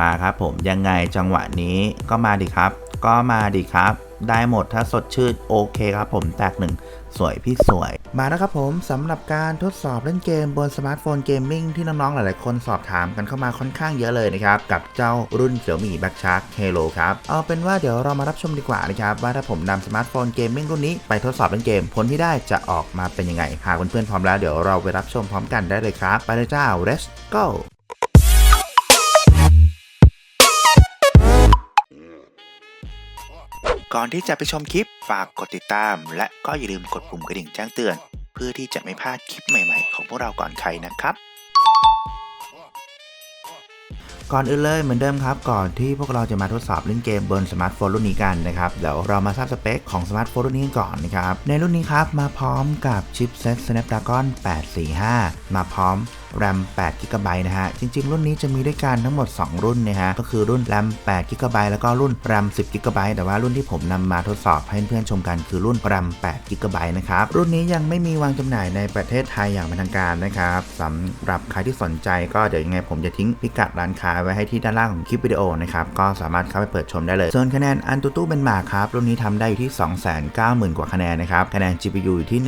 มาครับผมยังไงจังหวะนี้ก็มาดิครับ ก็มาดิครับ ได้หมดถ้าสดชื่นโอเคครับผมแตกหนึ่งสวยพี่สวย มาแล้วครับผมสำหรับการทดสอบเล่นเกมบนสมาร์ทโฟนเกมมิ่งที่น้องๆหลายๆคนสอบถามกันเข้ามาค่อนข้างเยอะเลยนะครับ กับเจ้ารุ่น Xiaomi Black Shark Halo ครับเอาเป็นว่าเดี๋ยวเรามารับชมดีกว่านะครับ ว่าถ้าผมนำสมาร์ทโฟนเกมมิ่งรุ่นนี้ไปทดสอบเล่นเกม ผลที่ได้จะออกมาเป็นยังไงหากเพื่อนๆพร้อมแล้วเดี๋ยวเราไปรับชมพร้อมกันได้เลยครับไปเลยจ้า let's go ก่อนที่จะไปชมคลิปฝากกดติดตาม และก็อย่าลืมกดปุ่มกระดิ่งแจ้งเตือน เพื่อที่จะไม่พลาดคลิปใหม่ๆ ของพวกเราก่อนใครนะครับ ก่อนอื่นเลยเหมือนเดิมครับ ก่อนที่พวกเราจะมาทดสอบเล่นเกมบนสมาร์ทโฟนรุ่นนี้กันนะครับเดี๋ยวเรามาทราบสเปคของสมาร์ทโฟนรุ่นนี้ก่อนนะครับในรุ่นนี้ครับมาพร้อมกับชิปเซ็ต Snapdragon 845 มาพร้อม RAM 8 g b นะฮะ จริง ๆ รุ่นนี้จะมีด้วยกันทั้งหมด 2 รุ่นนะฮะ ก็คือรุ่น RAM 8 g b แล้วก็รุ่น RAM 10 g b แต่ว่ารุ่นที่ผมนำมาทดสอบให้เพื่อนๆชมกันคือรุ่น RAM 8 g b นะครับ รุ่นนี้ยังไม่มีวางจำหน่ายในประเทศไทยอย่างเป็นทางการนะครับสำหรับใครที่สนใจก็เดี๋ยวยังไงผมจะทิ้งพิกัดร้านค้าไว้ให้ที่ด้านล่างของคลิปวิดีโอนะครับ ก็สามารถเข้าไปเปิดชมได้เลย ส่วนคะแนนอันตูตู้เป็นมาครับ รุ่นนี้ทำได้อยู่ที่ 290,000 กว่าคะแนนนะครับ คะแนน GPU อยู่ที่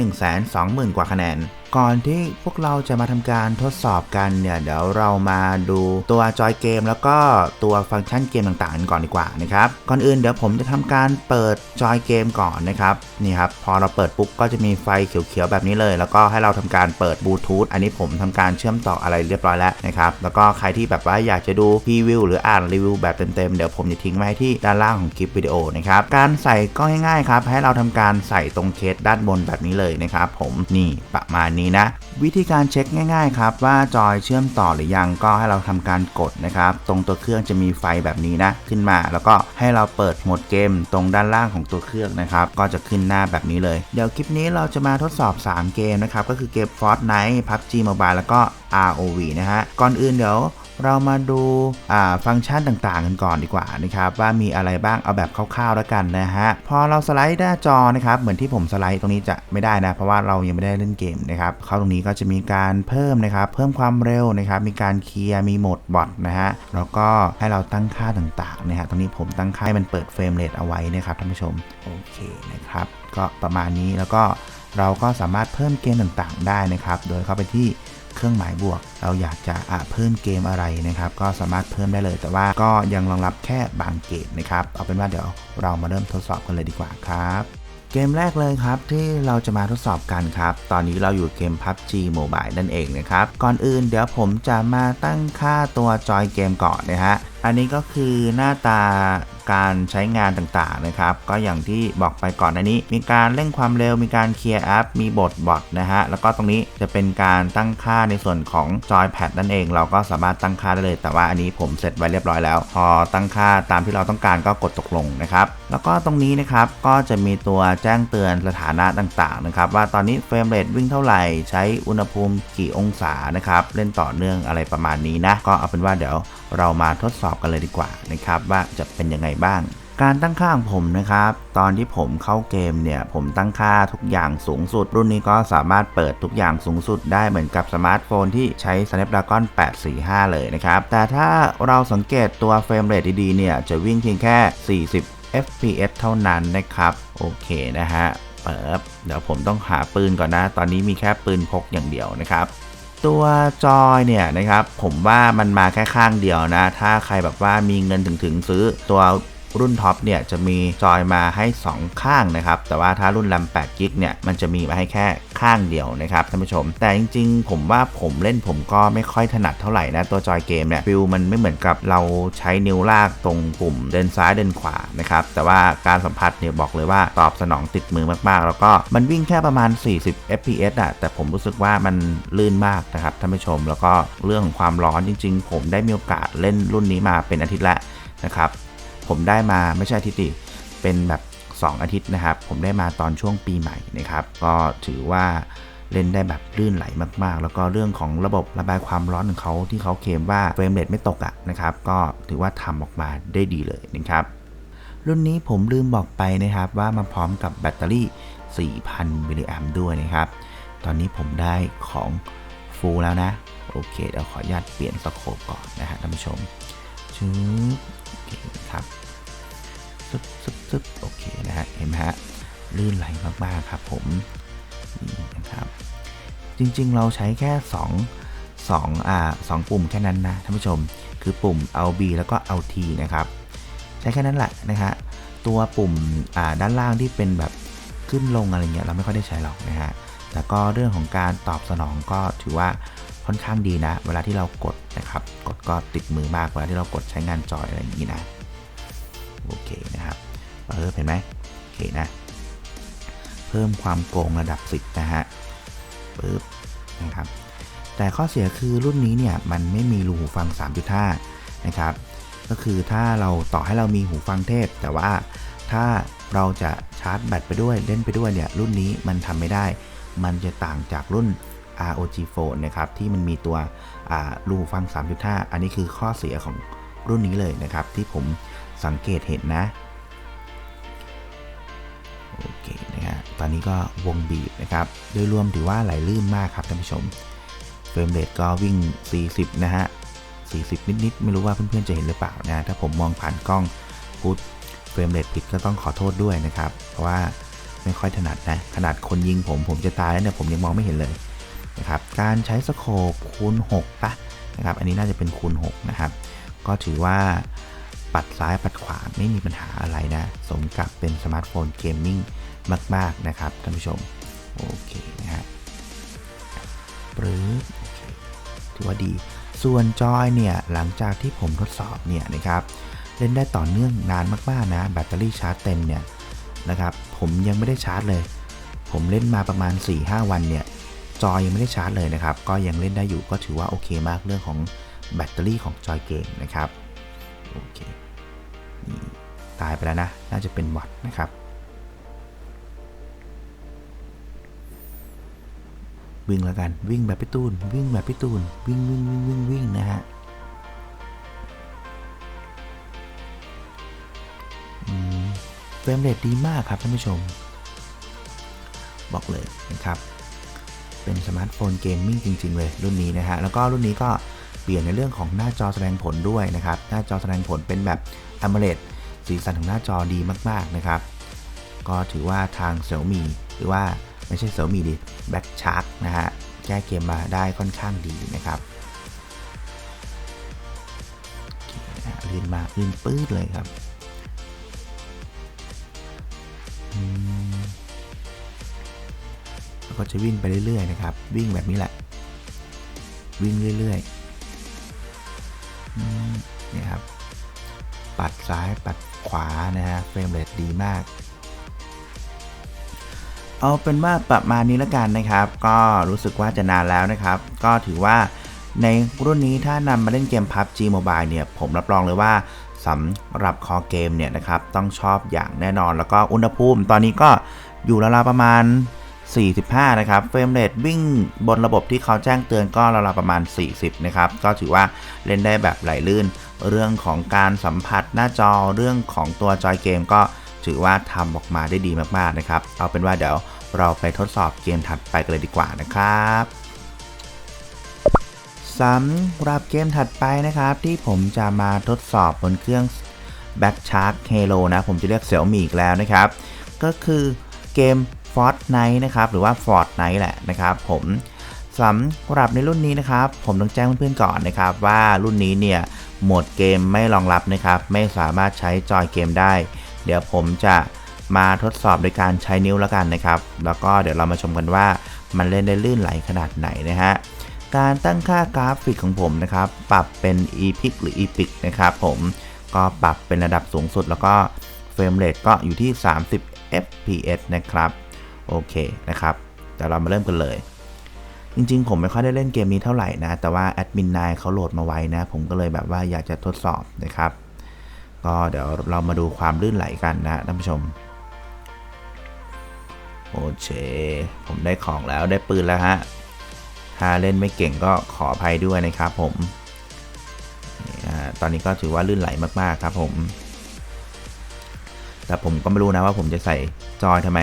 120,000 กว่าคะแนน ก่อนที่พวกเราจะมาทำการทดสอบกันเนี่ยเดี๋ยวเรามาดูตัวจอยเกม แล้วก็ตัวฟังก์ชันเกมต่างๆกันก่อนดีกว่านะครับก่อนอื่นเดี๋ยวผมจะทำการเปิดจอยเกมก่อนนะครับนี่ครับพอเราเปิดปุ๊บก็จะมีไฟเขียวๆแบบนี้เลย แล้วก็ให้เราทำการเปิดบลูทูธอันนี้ผมทำการเชื่อมต่ออะไรเรียบร้อยแล้วนะครับแล้วก็ใครที่แบบว่าอยากจะดูพรีวิวหรืออ่านรีวิวแบบเต็มๆเดี๋ยวผมจะทิ้งไว้ที่ด้านล่างของคลิปวิดีโอนะครับการใส่ก็ง่ายๆครับให้เราทำการใส่ตรงเคสด้านบนแบบนี้เลยนะครับผมนี่ประมาณนี้นะ วิธีการเช็คง่าย ๆ ครับ ว่าจอยเชื่อมต่อหรือยังก็ให้เราทำการกดนะครับ ตรงตัวเครื่องจะมีไฟแบบนี้นะ ขึ้นมาแล้วก็ให้เราเปิดโหมดเกม ตรงด้านล่างของตัวเครื่องนะครับก็จะขึ้นหน้าแบบนี้เลย เดี๋ยวคลิปนี้เราจะมาทดสอบ 3 เกมนะครับก็คือเกม Fortnite PUBG Mobile แล้วก็ ROV นะฮะก่อนอื่นเดี๋ยว เรามาดูฟังก์ชันต่างๆกันก่อนดีกว่านะครับว่ามีอะไรบ้างเอาแบบคร่าวๆแล้วกันนะฮะพอเราสไลด์หน้าจอนะครับเหมือนที่ผมสไลด์ตรงนี้จะไม่ได้นะ เพราะว่าเรายังไม่ได้เล่นเกมนะครับเข้าตรงนี้ก็จะมีการเพิ่มนะครับ เพิ่มความเร็วนะครับ มีการเคลียร์มีโหมดบอทนะฮะแล้วก็ให้เราตั้งค่าต่างๆนะฮะตรงนี้ผมตั้งค่าให้มันเปิดเฟรมเรทเอาไว้นะครับท่านผู้ชมโอเคนะครับก็ประมาณนี้แล้วก็เราก็สามารถเพิ่มเกมต่างๆ ได้นะครับ โดยเข้าไปที่ เครื่องหมายบวก เราอยากจะะเพิ่มเกมอะไรนะครับ ก็สามารถเพิ่มได้เลย แต่ว่าก็ยังรองรับแค่บางเกมนะครับ เอาเป็นว่าเดี๋ยวเรามาเริ่มทดสอบกันเลยดีกว่าครับเกมแรกเลยครับที่เราจะมาทดสอบกันครับ ตอนนี้เราอยู่เกม PUBG Mobile นั่นเองนะครับ ก่อนอื่นเดี๋ยวผมจะมาตั้งค่าตัวจอยเกมก่อนนะฮะ อันนี้ก็คือหน้าตา การใช้งานต่างๆนะครับก็อย่างที่บอกไปก่อนอันนี้ มีการเร่งความเร็วมีการเคลียร์แอปมีบทบอทนะฮะแล้วก็ตรงนี้จะเป็นการตั้งค่าในส่วนของจอยแพดนั่นเอง เราก็สามารถตั้งค่าได้เลย แต่ว่าอันนี้ผมเสร็จไว้เรียบร้อยแล้ว พอตั้งค่าตามที่เราต้องการก็กดตกลงนะครับแล้วก็ตรงนี้นะครับก็จะมีตัวแจ้งเตือนสถานะต่างๆนะครับว่าตอนนี้เฟรมเรทวิ่งเท่าไหร่ ใช้อุณหภูมิกี่องศานะครับเล่นต่อเนื่องอะไรประมาณนี้นะก็เอาเป็นว่าเดี๋ยวเรามาทดสอบกันเลยดีกว่านะครับว่าจะเป็นยังไงบ้าง การตั้งค่าของผมนะครับ ตอนที่ผมเข้าเกมเนี่ย ผมตั้งค่าทุกอย่างสูงสุด รุ่นนี้ก็สามารถเปิดทุกอย่างสูงสุดได้เหมือนกับสมาร์ทโฟนที่ใช้ Snapdragon 845 เลยนะครับ แต่ถ้าเราสังเกตตัวเฟรมเรทดีๆ เนี่ย จะวิ่งเพียงแค่ 40 fps เท่านั้นนะครับ โอเคนะฮะเปิดเดี๋ยวผมต้องหาปืนก่อนนะ ตอนนี้มีแค่ปืนพกอย่างเดียวนะครับ ตัวจอยเนี่ยนะครับผมว่ามันมาแค่ข้างเดียวนะ ถ้าใครแบบว่ามีเงินถึงถึงซื้อตัว รุ่นท็อปเนี่ยจะมีจอยมาให้ 2 ข้างนะครับ แต่ว่าถ้ารุ่นแรม8กิกเนี่ยมันจะมีมาให้แค่ข้างเดียวนะครับท่านผู้ชม แต่จริงๆ ผมว่าผมเล่นผมก็ไม่ค่อยถนัดเท่าไหร่นะ ตัวจอยเกมเนี่ยฟิลมันไม่เหมือนกับเราใช้นิ้วลากตรงปุ่มเดินซ้ายเดินขวานะครับแต่ว่าการสัมผัสเนี่ยบอกเลยว่าตอบสนองติดมือมากๆ แล้วก็มันวิ่งแค่ประมาณ 40 fps อะแต่ผมรู้สึกว่ามันลื่นมากนะครับท่านผู้ชม แล้วก็เรื่องของความร้อนจริง ๆ ผมได้มีโอกาสเล่นรุ่นนี้มาเป็นอาทิตย์ล้วนะครับ ผมได้มาไม่ใช่อาทิตย์ดิเป็นแบบ 2 อาทิตย์นะครับ ผมได้มาตอนช่วงปีใหม่นะครับ ก็ถือว่าเล่นได้แบบลื่นไหลมากๆ แล้วก็เรื่องของระบบระบายความร้อนของเขาที่เขาเคลมว่าเฟรมเรทไม่ตกอะนะครับ ก็ถือว่าทำออกมาได้ดีเลยนะครับรุ่นนี้ผมลืมบอกไปนะครับว่ามาพร้อมกับแบตเตอรี่ 4,000 มิลลิแอมด้วยนะครับ ตอนนี้ผมได้ของฟูลแล้วนะ โอเคเดี๋ยวขออนุญาตเปลี่ยนสโคปก่อนนะฮะท่านผู้ชม ชืบโอเคครับซึบซึบซึบโอเคนะฮะ เห็นไหมฮะ ลื่นไหลมากๆครับผม นี่นะครับ จริงๆเราใช้แค่ 2 2อ่า2ปุ่มแค่นั้นนะท่านผู้ชม คือปุ่ม Alt B แล้วก็ Alt T นะครับ ใช้แค่นั้นแหละนะฮะ ตัวปุ่มอ่าด้านล่างที่เป็นแบบขึ้นลงอะไรเงี้ยเราไม่ค่อยได้ใช้หรอกนะฮะ แต่ก็เรื่องของการตอบสนองก็ถือว่า ค่อนข้างดีนะ เวลาที่เรากดนะครับ กดก็ติดมือมากเวลาที่เรากดใช้งานจอยอะไรอย่างนี้นะ โอเคนะครับ เออเห็นไหมโอเคนะ เพิ่มความโกงระดับ 10 นะฮะปึ๊บนะครับ แต่ข้อเสียคือรุ่นนี้เนี่ยมันไม่มีรูหูฟัง 3.5 นะครับ ก็คือถ้าเราต่อให้เรามีหูฟังเทพ แต่ว่าถ้าเราจะชาร์จแบตไปด้วยเล่นไปด้วยเนี่ยรุ่นนี้มันทำไม่ได้ มันจะต่างจากรุ่น ROG Phone นะครับที่มันมีตัวรูฟัง 3.5 อันนี้คือข้อเสียของรุ่นนี้เลยนะครับ ที่ผมสังเกตเห็นนะโอเคนะฮะตอนนี้ก็วงบีบนะครับ โดยรวมถือว่าไหลลื่นมากครับท่านผู้ชมเฟรมเรทก็วิ่ง 40 นะฮะ 40 นิด ๆ ไม่รู้ว่าเพื่อน ๆ จะเห็นหรือเปล่านะ ถ้าผมมองผ่านกล้องพูดเฟรมเรทผิดก็ต้องขอโทษด้วยนะครับ เพราะว่าไม่ค่อยถนัดนะ ขนาดคนยิงผมผมจะตายแล้วเนี่ยผมยังมองไม่เห็นเลย นะครับการใช้สโคปคูณ6ปะนะครับอันนี้น่าจะเป็นคูณ6นะครับก็ถือว่าปัดซ้ายปัดขวาไม่มีปัญหาอะไรนะ สมกับเป็นสมาร์ทโฟนเกมมิ่งมาก ๆ นะครับท่านผู้ชม โอเคนะฮะปรื๊บโอถือว่าดี ส่วนจอยเนี่ยหลังจากที่ผมทดสอบเนี่ยนะครับเล่นได้ต่อเนื่องนานมาก ๆ นะ แบตเตอรี่ชาร์จเต็มเนี่ยนะครับผมยังไม่ได้ชาร์จเลย ผมเล่นมาประมาณ 4-5 วันเนี่ย จอยยังไม่ได้ชาร์จเลยนะครับ ก็ยังเล่นได้อยู่ก็ถือว่าโอเคมากเรื่องของแบตเตอรี่ของจอยเกมนะครับ โอเค ตายไปแล้วนะ น่าจะเป็นวัดนะครับ วิ่งแล้วกัน วิ่งแบบพี่ตูน วิ่งแบบพี่ตูน วิ่งวิ่งวิ่งวิ่งวิ่งนะฮะเฟรมเรทดีมากครับท่านผู้ชม บอกเลยนะครับ เป็นสมาร์ทโฟนเกมมิ่งจริง ๆ เลยรุ่นนี้นะฮะ แล้วก็รุ่นนี้ก็เปลี่ยนในเรื่องของหน้าจอแสดงผลด้วยนะครับ หน้าจอแสดงผลเป็นแบบ AMOLED สีสันของหน้าจอดีมาก ๆ นะครับ ก็ถือว่าทาง Xiaomi หรือว่าไม่ใช่ Xiaomi ดิ Black Shark นะฮะ แก้เกมมาได้ค่อนข้างดีนะครับลื่นมากลื่นปื้ดเลยครับอืม แล้วก็จะวิ่งไปเรื่อยๆนะครับ วิ่งแบบนี้แหละ วิ่งเรื่อยๆเนี่ยครับ ปัดซ้ายปัดขวานะฮะเฟรมเรทดีมาก เอาเป็นว่าประมาณนี้แล้วกันนะครับ ก็รู้สึกว่าจะนานแล้วนะครับ ก็ถือว่าในรุ่นนี้ถ้านำมาเล่นเกม PUBG Mobile เนี่ย ผมรับรองเลยว่าสำหรับคอเกมเนี่ยนะครับ ต้องชอบอย่างแน่นอนแล้วก็อุณหภูมิ ตอนนี้ก็อยู่ราวๆประมาณ 45 นะครับ เฟรมเรทวิ่งบนระบบที่เขาแจ้งเตือนก็ราวๆประมาณ 40 นะครับ ก็ถือว่าเล่นได้แบบไหลลื่น เรื่องของการสัมผัสหน้าจอเรื่องของตัวจอยเกมก็ถือว่าทำออกมาได้ดีมากๆนะครับ เอาเป็นว่าเดี๋ยวเราไปทดสอบเกมถัดไปกันเลยดีกว่านะครับสำหรับเกมถัดไปนะครับที่ผมจะมาทดสอบบนเครื่อง Back Shark Halo นะ ผมจะเรียกเสี่ยวมีอีกแล้วนะครับ ก็คือเกม Fortnite นะครับหรือว่า Fortnite แหละนะครับผมสำหรับในรุ่นนี้นะครับ ผมต้องแจ้งเพื่อนๆก่อนนะครับ ว่ารุ่นนี้เนี่ยโหมดเกมไม่รองรับนะครับ ไม่สามารถใช้จอยเกมได้ เดี๋ยวผมจะมาทดสอบโดยการใช้นิ้วแล้วกันนะครับ แล้วก็เดี๋ยวเรามาชมกันว่ามันเล่นได้ลื่นไหลขนาดไหนนะฮะการตั้งค่ากราฟิกของผมนะครับ ปรับเป็น epic หรือ epic นะครับผมก็ปรับเป็นระดับสูงสุด แล้วก็เฟรมเรทก็อยู่ที่ 30 fps นะครับ โอเคนะครับเดี๋ยวเรามาเริ่มกันเลย จริงๆ ผมไม่ค่อยได้เล่นเกมนี้เท่าไหร่นะ แต่ว่าแอดมินนายเขาโหลดมาไว้นะ ผมก็เลยแบบว่าอยากจะทดสอบนะครับ ก็เดี๋ยวเรามาดูความลื่นไหลกันนะท่านผู้ชม โอเค ผมได้ของแล้วได้ปืนแล้วฮะ ถ้าเล่นไม่เก่งก็ขออภัยด้วยนะครับผมตอนนี้ก็ถือว่าลื่นไหลมากๆครับผม แต่ผมก็ไม่รู้นะว่าผมจะใส่จอยทำไม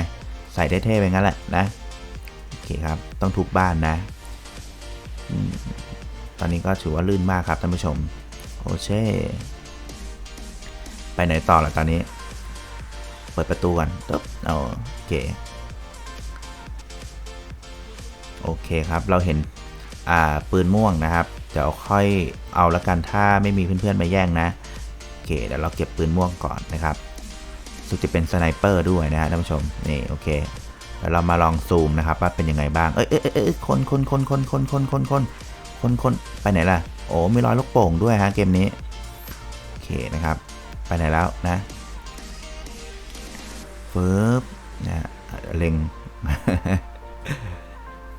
ใส่ได้เท่ไปงั้นแหละนะโอเคครับต้องทุบบ้านนะ ตอนนี้ก็ถือว่าลื่นมากครับท่านผู้ชมโอเคไปไหนต่อล่ะตอนนี้ เปิดประตูกันตึ๊บโอเคโอเคครับเราเห็นปืนม่วงนะครับเดี๋ยวค่อยเอาละกันถ้าไม่มีเพื่อนๆมาแย่งนะโอเคเดี๋ยวเราเก็บปืนม่วงก่อนนะครับ สุดจะเป็นสไนเปอร์ด้วยนะฮะท่านผู้ชมนี่โอเคเดี๋ยวเรามาลองซูมนะครับว่าเป็นยังไงบ้างเอ้ยเอ้ยเอ้ยคนคนคนคนคนคนคนคนคนคนไปไหนล่ะโอ้มีรอยลูกโป่งด้วยฮะเกมนี้โอเคนะครับ ไปไหนแล้วนะฟึบนะเล็ง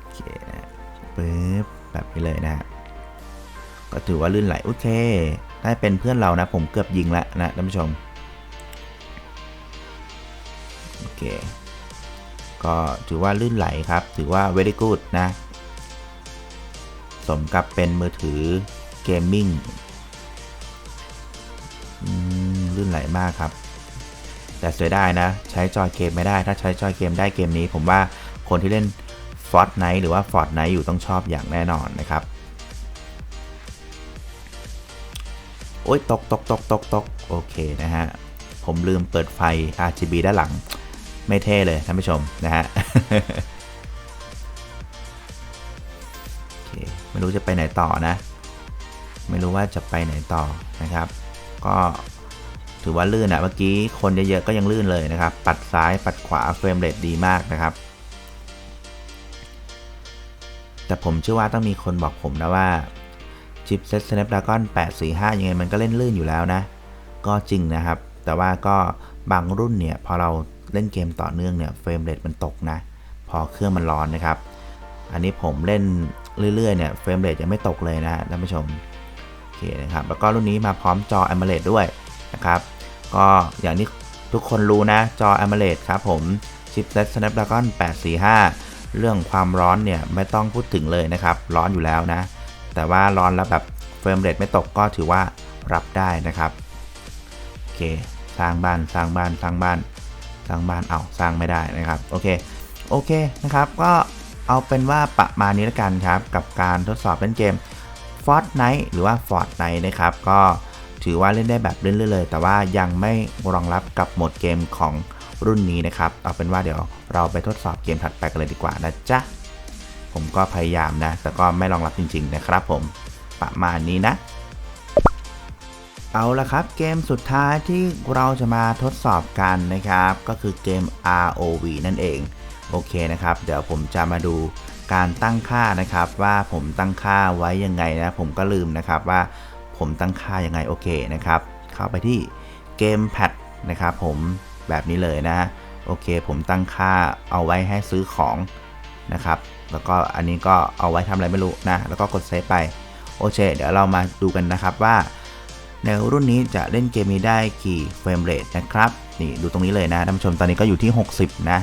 โอเคปึ๊บแบบนี้เลยนะฮะก็ถือว่าลื่นไหลโอเค ได้เป็นเพื่อนเรานะ ผมเกือบยิงแล้วนะท่านผู้ชม เคก็ถือว่าลื่นไหลครับ ถือว่า very good นะ สมกับเป็นมือถือเกมมิ่งลื่นไหลมากครับ แต่เสียดายนะ ใช้จอยเกมไม่ได้ ถ้าใช้จอยเกมได้เกมนี้ ผมว่าคนที่เล่น Fortnite หรือว่า Fortnite อยู่ต้องชอบอย่างแน่นอนนะครับ โอ้ยตกตกตกตกตกโอเคนะฮะ ผมลืมเปิดไฟ RGB ด้านหลัง ไม่เท่เลยท่านผู้ชมนะฮะไม่รู้จะไปไหนต่อนะ ไม่รู้ว่าจะไปไหนต่อนะครับ ก็ถือว่าลื่นอะเมื่อกี้คนเยอะๆก็ยังลื่นเลยนะครับ ปัดซ้ายปัดขวาเฟรมเรทดีมากนะครับ แต่ผมเชื่อว่าต้องมีคนบอกผมนะว่าชิปเซ็ต Snapdragon 845 ยังไงมันก็เล่นลื่นอยู่แล้วนะ ก็จริงนะครับ แต่ว่าก็บางรุ่นเนี่ยพอเรา เล่นเกมต่อเนื่องเนี่ยเฟรมเรทมันตกนะ พอเครื่องมันร้อนนะครับ อันนี้ผมเล่นเรื่อยๆเนี่ยเฟรมเรทยังไม่ตกเลยนะท่านผู้ชมโอเคนะครับแล้วก็รุ่นนี้มาพร้อมจอ AMOLED ด้วยนะครับ ก็อย่างที่ทุกคนรู้นะจอ AMOLED ครับผมชิปเซ็ต Snapdragon 845 เรื่องความร้อนเนี่ยไม่ต้องพูดถึงเลยนะครับ ร้อนอยู่แล้วนะ แต่ว่าร้อนแล้วแบบเฟรมเรทไม่ตกก็ถือว่ารับได้นะครับ โอเค สร้างบ้านสร้างบ้านสร้างบ้าน สร้างบ้านเอาสร้างไม่ได้นะครับโอเคโอเคนะครับก็เอาเป็นว่าประมาณนี้แล้วกันครับ กับการทดสอบเล่นเกม Fortnite หรือว่า Fortnite นะครับ ก็ถือว่าเล่นได้แบบเล่นเลย แต่ว่ายังไม่รองรับกับโหมดเกมของรุ่นนี้นะครับ เอาเป็นว่าเดี๋ยวเราไปทดสอบเกมถัดไปกันเลยดีกว่านะจ๊ะ ผมก็พยายามนะ แต่ก็ไม่รองรับจริง ๆ นะครับผมประมาณนี้นะ เอาละครับเกมสุดท้ายที่เราจะมาทดสอบกันนะครับ ก็คือเกม ROV นั่นเอง โอเคนะครับ เดี๋ยวผมจะมาดูการตั้งค่านะครับ ว่าผมตั้งค่าไว้ยังไงนะ ผมก็ลืมนะครับว่าผมตั้งค่ายังไงโอเคนะครับ เข้าไปที่เกมแพดนะครับผมแบบนี้เลยนะโอเค ผมตั้งค่าเอาไว้ให้ซื้อของนะครับ แล้วก็อันนี้ก็เอาไว้ทำอะไรไม่รู้นะ แล้วก็กดเซฟไป โอเค เดี๋ยวเรามาดูกันนะครับว่า ในรุ่นนี้จะเล่นเกมนี้ได้กี่เฟรมเรทนะครับ นี่ดูตรงนี้เลยนะท่านผู้ชมตอนนี้ก็อยู่ที่ 60 นะ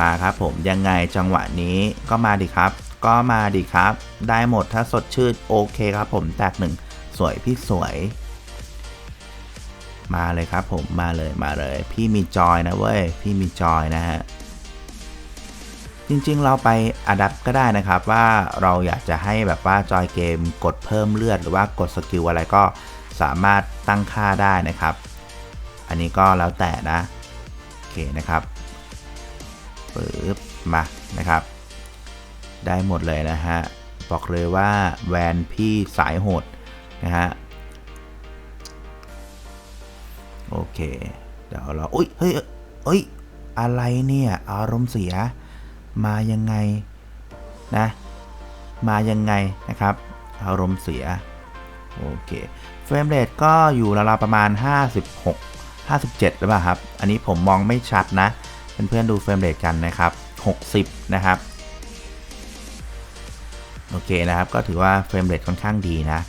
มาครับผมยังไงจังหวะนี้ก็มาดิครับ ก็มาดิครับ ได้หมดถ้าสดชื่นโอเคครับผมแตกหนึ่งสวยพี่สวย มาเลยครับผมมาเลยมาเลย พี่มีจอยนะเว้ย พี่มีจอยนะฮะ จริงๆ เราไปอัดับก็ได้นะครับว่าเราอยากจะให้แบบว่าจอยเกมกดเพิ่มเลือด หรือว่ากดสกิลอะไรก็สามารถตั้งค่าได้นะครับ อันนี้ก็แล้วแต่นะ โอเคนะครับปึ๊บมานะครับ ได้หมดเลยนะฮะ บอกเลยว่าแวนพี่สายโหดนะฮะ โอเค เดี๋ยวเราอุ้ยเฮ้ยเอ้ยอะไรเนี่ย อารมณ์เสีย มายังไงนะมายังไงนะครับ อารมณ์เสีย โอเคเฟรมเรทก็อยู่ราวๆประมาณ 56 57 หรือเปล่าครับ อันนี้ผมมองไม่ชัดนะ เพื่อนๆดูเฟรมเรทกันนะครับ 60 นะครับ โอเคนะครับ ก็ถือว่าเฟรมเรทค่อนข้างดีนะ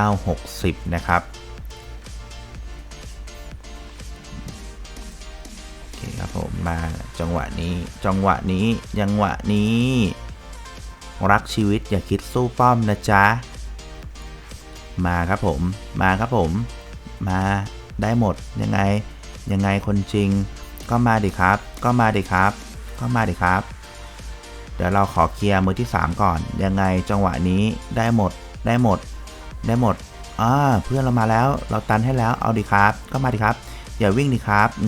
59 60 นะครับ ผมมาจังหวะนี้จังหวะนี้จังหวะนี้ รักชีวิตอย่าคิดสู้ป้อมนะจ๊ะ มาครับผมมาครับผม มาได้หมดยังไงยังไงคนจริง ก็มาดิครับ ก็มาดิครับ ก็มาดิครับ เดี๋ยวเราขอเคลียร์มือที่ 3 ก่อน ยังไงจังหวะนี้ได้หมดได้หมด ได้หมดอ่าเพื่อนเรามาแล้วเราตันให้แล้วเอาดีครับ ก็มาดีครับ อย่าวิ่งดีครับ อื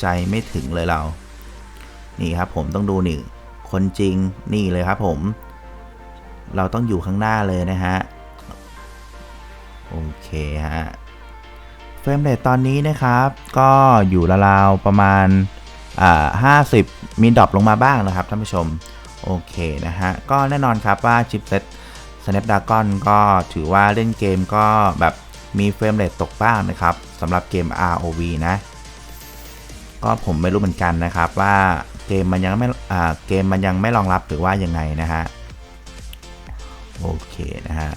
ใจไม่ถึงเลยเรา นี่ครับผมต้องดูนี่คนจริงนี่เลยครับผม เราต้องอยู่ข้างหน้าเลยนะฮะ โอเคฮะเฟรมเรทตอนนี้นะครับ ก็อยู่ราวๆประมาณอ่า50มีดรอปลงมาบ้างนะครับท่านผู้ชม โอเคนะฮะ ก็แน่นอนครับว่าชิปเซ็ต Snapdragon ก็ถือว่าเล่นเกมก็แบบมีเฟรมเรทตกบ้างนะครับสำหรับเกม ROV นะ ก็ผมไม่รู้เหมือนกันนะครับว่าเกมมันยังไม่เกมมันยังไม่รองรับหรือว่ายังไงนะฮะโอเคนะฮะ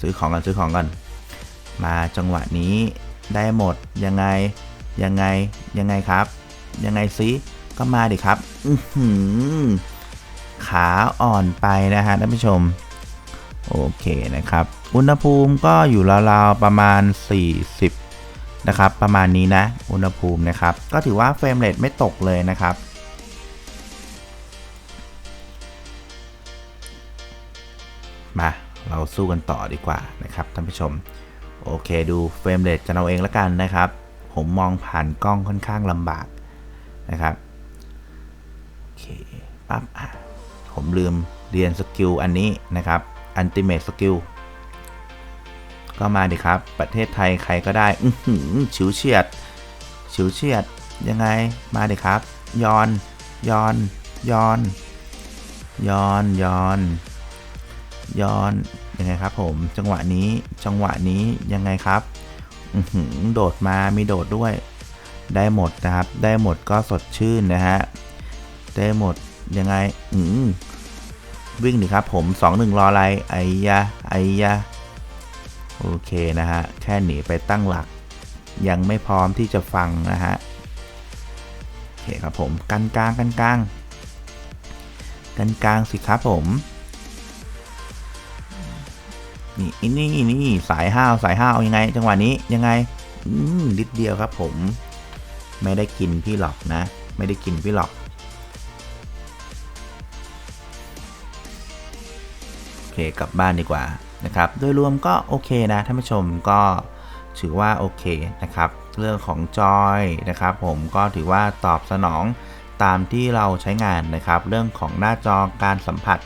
ซื้อของกันซื้อของกันมาจังหวะนี้ได้หมดยังไงยังไงยังไงครับ ยังไงซิก็มาดิครับอืขาอ่อนไปนะฮะท่านผู้ชม โอเคนะครับ อุณหภูมิก็อยู่ราวๆประมาณ 40 นะครับ ประมาณนี้นะ อุณหภูมินะครับ ก็ถือว่าเฟรมเรทไม่ตกเลยนะครับ มา เราสู้กันต่อดีกว่านะครับท่านผู้ชม โอเคดูเฟรมเรทกันเอาเองแล้วกันนะครับ ผมมองผ่านกล้องค่อนข้างลำบากนะครับโอเคปั๊บผมลืมเรียนสกิลอันนี้นะครับ Ultimate Skill ก็ ก็มาดิครับ ประเทศไทยใครก็ได้อื้อหือฉิวเฉียดฉิวเฉียดยังไงมาดิครับ ยอน ยอนยอนยอนยอนยอนยังไงครับผมจังหวะนี้จังหวะนี้ยังไงครับอือหือโดดมามีโดดด้วย ได้หมดนะครับ ได้หมดก็สดชื่นนะฮะได้หมดยังไงอืมวิ่งดิครับผม2-1รออะไรไอ้ยะไอ้ยะ โอเคนะฮะ แค่หนีไปตั้งหลัก ยังไม่พร้อมที่จะฟังนะฮะ โอเคครับผมกันกลางกันกลางกันกลางสิครับผม นี่นี่นี่สายห้าวสายห้าวยังไง จังหวะนี้ยังไง อืมนิดเดียวครับผม ไม่ได้กินพี่หรอกนะ ไม่ได้กินพี่หรอกโอเคกลับบ้านดีกว่านะครับ โดยรวมก็โอเคนะท่านผู้ชมก็ถือว่าโอเคนะครับ เรื่องของจอยนะครับผมก็ถือว่าตอบสนองตามที่เราใช้งานนะครับ เรื่องของหน้าจอการสัมผัส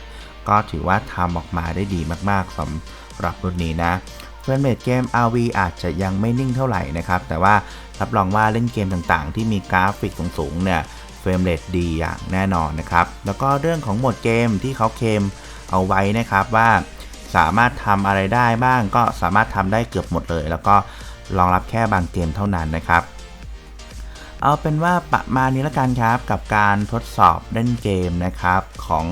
ก็ถือว่าทำออกมาได้ดีมากๆสำหรับรุ่นนี้นะเฟรมเรทเกม RV อาจจะยังไม่นิ่งเท่าไหร่นะครับ แต่ว่ารับรองว่าเล่นเกมต่างๆ ที่มีกราฟิกสูงๆเนี่ยเฟรมเรทดีอย่างแน่นอนนะครับ แล้วก็เรื่องของโหมดเกมที่เขาเคมเอาไว้นะครับว่า สามารถทำอะไรได้บ้างก็สามารถทำได้เกือบหมดเลย แล้วก็รองรับแค่บางเกมเท่านั้นนะครับ เอาเป็นว่าประมาณนี้ละกันครับ กับการทดสอบเล่นเกมนะครับของ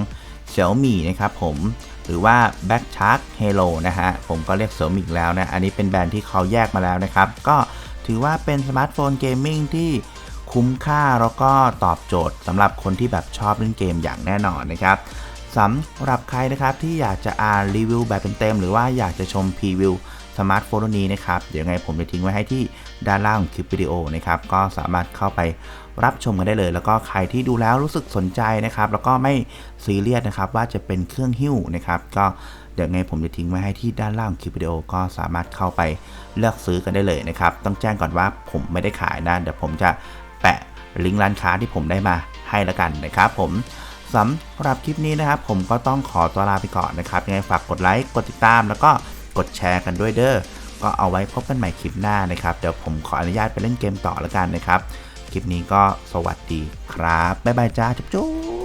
Xiaomi นะครับผมหรือว่า Back Shark Halo นะฮะ ผมก็เรียก Xiaomi อีกแล้วนะ อันนี้เป็นแบรนด์ที่เขาแยกมาแล้วนะครับ ก็ถือว่าเป็นสมาร์ทโฟนเกมมิ่งที่คุ้มค่าแล้วก็ตอบโจทย์สำหรับคนที่แบบชอบเล่นเกมอย่างแน่นอนนะครับ สำหรับใครนะครับที่อยากจะอ่านรีวิวแบบเต็มๆหรือว่าอยากจะชมพรีวิวสมาร์ทโฟนรุ่นนี้นะครับ เดี๋ยวไงผมจะทิ้งไว้ให้ที่ด้านล่างคลิปวิดีโอนะครับ ก็สามารถเข้าไปรับชมกันได้เลย แล้วก็ใครที่ดูแล้วรู้สึกสนใจนะครับ แล้วก็ไม่ซีเรียสนะครับว่าจะเป็นเครื่องหิ้วนะครับ ก็เดี๋ยวไงผมจะทิ้งไว้ให้ที่ด้านล่างคลิปวิดีโอ ก็สามารถเข้าไปเลือกซื้อกันได้เลยนะครับ ต้องแจ้งก่อนว่าผมไม่ได้ขายนะ เดี๋ยวผมจะแปะลิงก์ร้านค้าที่ผมได้มาให้แล้วกันนะครับ ผม สำหรับคลิปนี้นะครับ ผมก็ต้องขอตัวลาไปก่อนนะครับ ยังไงฝากกดไลค์กดติดตาม แล้วก็กดแชร์กันด้วยเด้อก็เอาไว้พบกันใหม่คลิปหน้านะครับ เดี๋ยวผมขออนุญาตไปเล่นเกมต่อแล้วกันนะครับ คลิปนี้ก็สวัสดีครับ บ๊ายบายจ้าจุ๊บ